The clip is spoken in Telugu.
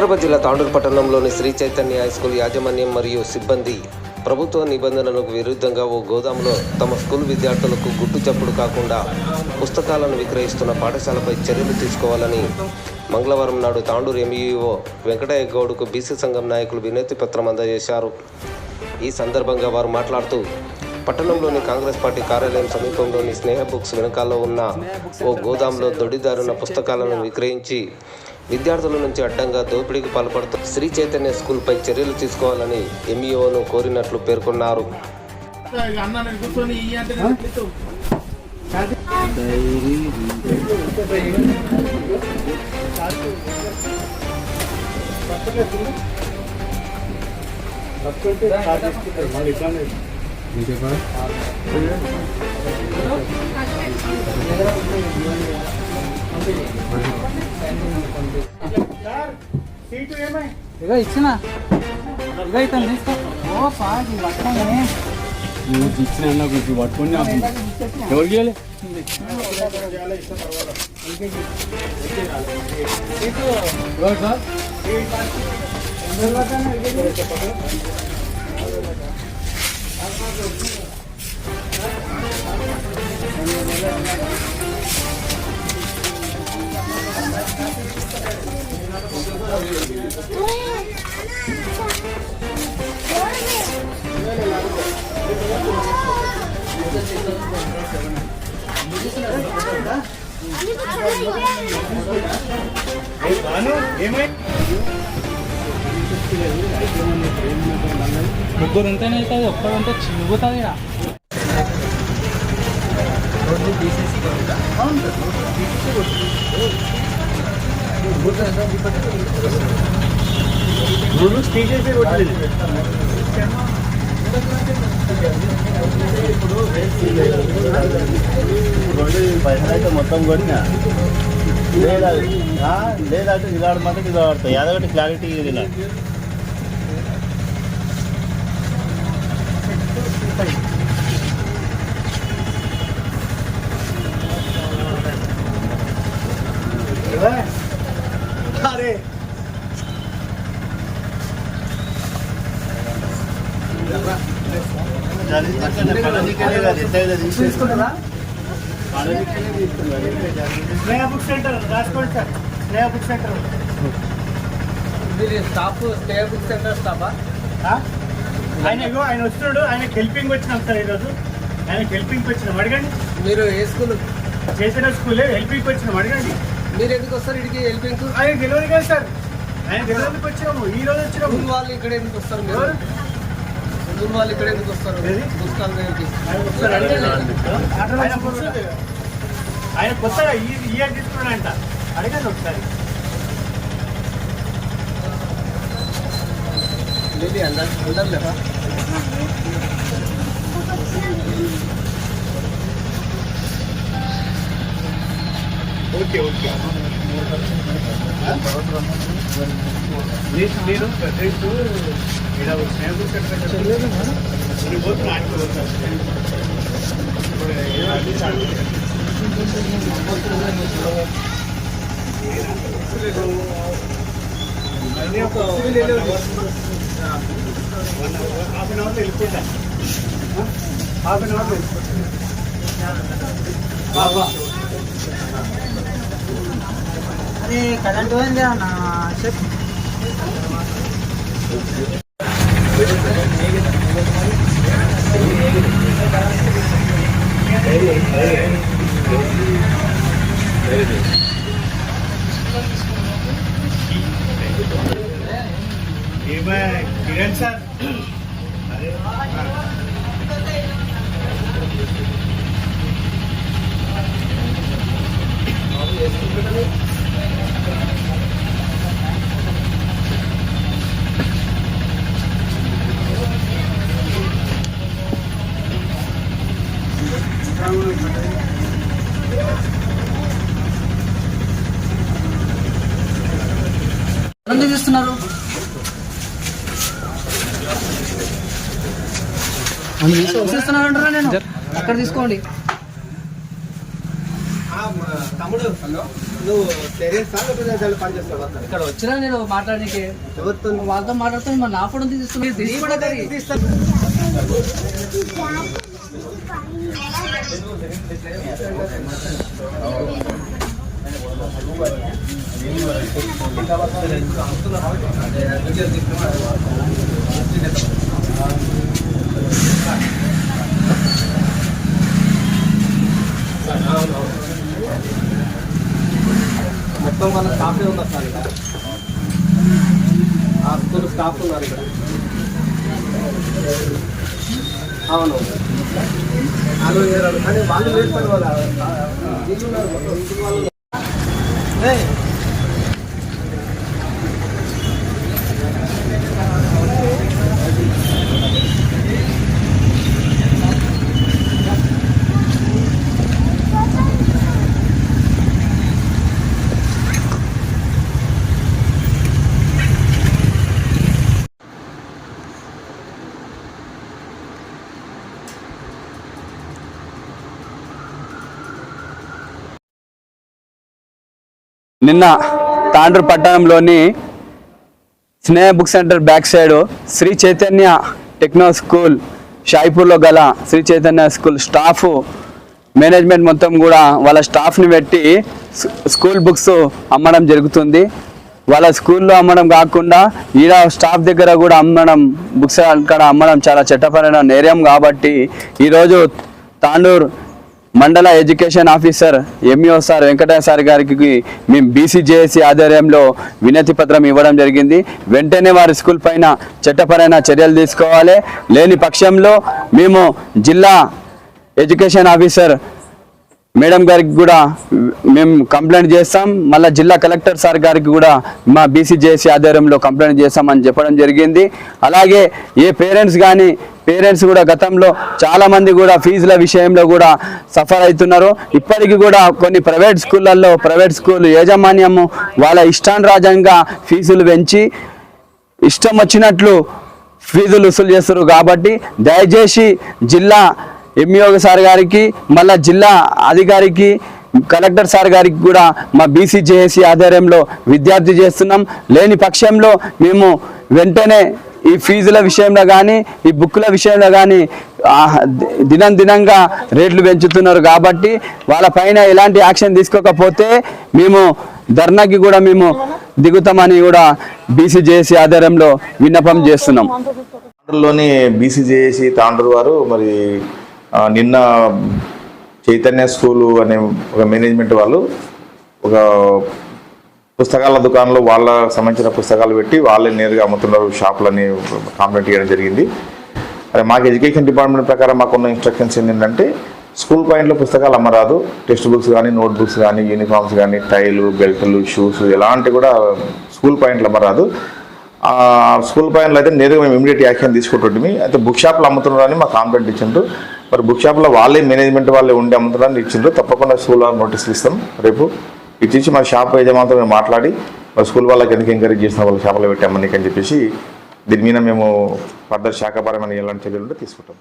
వికారాబాద్ జిల్లా తాండూరు పట్టణంలోని శ్రీ చైతన్య హై స్కూల్ యాజమాన్యం మరియు సిబ్బంది ప్రభుత్వ నిబంధనలకు విరుద్ధంగా ఓ గోదాంలో తమ స్కూల్ విద్యార్థులకు గుట్టు చప్పుడు కాకుండా పుస్తకాలను విక్రయిస్తున్న పాఠశాలపై చర్యలు తీసుకోవాలని మంగళవారం నాడు తాండూరు ఎంఈఓ వెంకటయ్య గౌడ్కు బీసీ సంఘం నాయకులు వినతి పత్రం అందజేశారు. ఈ సందర్భంగా వారు మాట్లాడుతూ పట్టణంలోని కాంగ్రెస్ పార్టీ కార్యాలయం సమీపంలోని స్నేహ బుక్స్ వెనకాల ఉన్న ఓ గోదాంలో దొడిదారున పుస్తకాలను విక్రయించి విద్యార్థుల నుంచి అడ్డంగా దోపిడీకి పాల్పడుతూ శ్రీ చైతన్య స్కూల్పై చర్యలు తీసుకోవాలని ఎంఈఓను కోరినట్లు పేర్కొన్నారు. అంటే సీటు ఏమై ఇగో ఇచ్చిన ఇగో ఇతను తీసుకో ఓ పాకి పట్టగానే నువ్వు ఇచ్చిన నాకు ఇప్పుడు పట్టుకొని నాకు ఎవరికి ఇవ్వాలి ఎవరు సార్ భాను ఏమై ముగ్గురు ఉంటేనే అవుతుంది? ఒక్కడుంటే చిరుగుతుంది ఇక మొత్తం కొట్టినా లేదా ఆ, లేదంటే నిలబడి మాత్రం నిలబడతాయి అదొకటి క్లారిటీ ఇది నాకు స్నేహ బుక్ సెంటర్ రాసుకోండి సార్. Sneha book centre. మీరు స్టాఫ్ స్టే బుక్ సెంటర్ స్టాఫా? ఆయన ఇగో ఆయన వస్తున్నాడు. ఆయనకి హెల్పింగ్ వచ్చినాం సార్ ఈరోజు. ఆయనకి హెల్పింగ్ వచ్చినాం. అడగండి. మీరు ఏ స్కూల్? చేసిన స్కూలే హెల్పింగ్ వచ్చినాం. అడగండి. మీరు ఎందుకు వస్తారు ఇడికి హెల్పింగ్? ఆయన తెలియదు కదా సార్ ఆయన తెలియదుకి వచ్చినాము. ఈ రోజు వచ్చినాము. వాళ్ళు ఇక్కడ ఎందుకు వస్తారు మీరు? స్కూల్ వాళ్ళు ఇక్కడ ఎందుకు వస్తారు? పుస్తకాలు దగ్గరికి. ఆయన కొత్తగా- ఈ ఇయర్ తీసుకున్నాడంట. అడగండి ఒకసారి. లేదు అందరు అందరు లేవా ఓకే ఓకే. నేను నేను ప్రజెంట్ ఇక్కడ స్నేహితులు నేను పోతున్నా ఆడికి పోతాను ఇప్పుడు ఏమంటే చాలు. అన్నీ ఒక వన్ అవర్ హాఫ్ అన్ అవర్లో వెళ్ళిపోతా హాఫ్ అన్ అవర్లో వెళ్ళిపోతా బాబా కరెంట్ పోయింది అన్న చెప్పు. ఏమై కిరణ్ సార్. తీస్తున్నారు అంటారా నేను? అక్కడ తీసుకోండి. తమ్ముడు హలో. నువ్వు ఇక్కడ వచ్చినా నేను మాట్లాడడానికి ఎవరితో వాళ్ళతో మాట్లాడుతాను మరి నా ఫోన్ తీసుకుని తీసుకుంటే స్టాఫే ఉన్నారు సార్ ఇక్కడ ఆ స్కూల్ స్టాఫ్ ఉన్నారు ఇక్కడ. అవును. అరవై వేరే కానీ వాళ్ళు వేస్తారు వాళ్ళ వాళ్ళు నిన్న తాండ్రు పట్టణంలోని Sneha book centre back side Sri Chaitanya techno school షాయిపూర్లో గల Sri Chaitanya school staff management మొత్తం కూడా వాళ్ళ స్టాఫ్ని పెట్టి స్కూల్ బుక్స్ అమ్మడం జరుగుతుంది. వాళ్ళ స్కూల్లో అమ్మడం కాకుండా ఈడ స్టాఫ్ దగ్గర కూడా అమ్మడం బుక్స్ అక్కడ అమ్మడం చాలా చట్టపరమైన నేరం కాబట్టి ఈరోజు తాండూర్ మండల education officer MEO sir Venkataiah sir గారికి మేము బీసీజేఏసీ ఆధ్వర్యంలో వినతి పత్రం ఇవ్వడం జరిగింది. వెంటనే వారి స్కూల్ పైన చట్టపరమైన చర్యలు తీసుకోవాలి. లేని పక్షంలో మేము జిల్లా ఎడ్యుకేషన్ ఆఫీసర్ మేడం గారికి కూడా మేము కంప్లైంట్ చేస్తాం. మళ్ళీ జిల్లా కలెక్టర్ సార్ గారికి కూడా మా బీసీజేసీ ఆధ్వర్యంలో కంప్లైంట్ చేస్తామని చెప్పడం జరిగింది. అలాగే ఏ పేరెంట్స్ కానీ పేరెంట్స్ కూడా గతంలో చాలా మంది కూడా ఫీజుల విషయంలో కూడా సఫర్ అవుతున్నారు. ఇప్పటికీ కూడా కొన్ని ప్రైవేట్ స్కూళ్ళల్లో ప్రైవేట్ స్కూల్ యాజమాన్యము వాళ్ళ ఇష్టానురాజంగా ఫీజులు పెంచి ఇష్టం వచ్చినట్లు ఫీజులు వసూలు చేస్తారు కాబట్టి దయచేసి జిల్లా ఎంఈఓ సార్ గారికి మళ్ళా జిల్లా అధికారికి కలెక్టర్ సార్ గారికి కూడా మా బీసీజేఏసీ ఆధ్వర్యంలో విద్యార్థి చేస్తున్నాం. లేని పక్షంలో మేము వెంటనే ఈ ఫీజుల విషయంలో కానీ ఈ బుక్కుల విషయంలో కానీ దినం దినంగా రేట్లు పెంచుతున్నారు కాబట్టి వాళ్ళ పైన ఎలాంటి యాక్షన్ తీసుకోకపోతే మేము ధర్నాకి కూడా మేము దిగుతామని కూడా బీసీజేఏసీ ఆధ్వర్యంలో విన్నపం చేస్తున్నాం. తాండ్రులోని బీసీజేఏసీ తాండ్రు వారు మరి నిన్న చైతన్య స్కూలు అనే ఒక మేనేజ్మెంట్ వాళ్ళు ఒక పుస్తకాల దుకాణంలో వాళ్ళ సంబంధించిన పుస్తకాలు పెట్టి వాళ్ళే నేరుగా అమ్ముతున్నారు షాపులని కాంప్లైంట్ చేయడం జరిగింది. అదే మాకు ఎడ్యుకేషన్ డిపార్ట్మెంట్ ప్రకారం మాకున్న ఇన్స్ట్రక్షన్స్ ఏంటంటే స్కూల్ పాయింట్లో పుస్తకాలు అమ్మరాదు. టెక్స్ట్ బుక్స్ కానీ నోట్ బుక్స్ కానీ యూనిఫామ్స్ కానీ టైలు బెల్ట్లు షూస్ ఇలాంటివి కూడా స్కూల్ పాయింట్లు అమ్మరాదు. స్కూల్ పాయింట్లో అయితే నేరుగా మేము ఇమీడియట్ యాక్షన్ తీసుకుంటుంటే అయితే బుక్ షాప్లో అమ్ముతున్నారని మాకు కాంప్లైంట్ ఇచ్చిండ్రు. మరి బుక్ షాప్లో వాళ్ళే మేనేజ్మెంట్ వాళ్ళే ఉండి అమ్ముతున్నారని ఇచ్చిండ్రు. తప్పకుండా స్కూల్ నోటీసులు ఇస్తాం. రేపు ఇచ్చి మా షాప్ యజమానితో మేము మాట్లాడి మా స్కూల్ వాళ్ళకి ఎందుకు ఎంకరేజ్ చేసిన వాళ్ళ షాప్లో పెట్టామని అని చెప్పేసి దీని మీద మేము ఫర్దర్ శాఖపరమైన ఎలాంటి చర్యలు ఉంటే తీసుకుంటాం.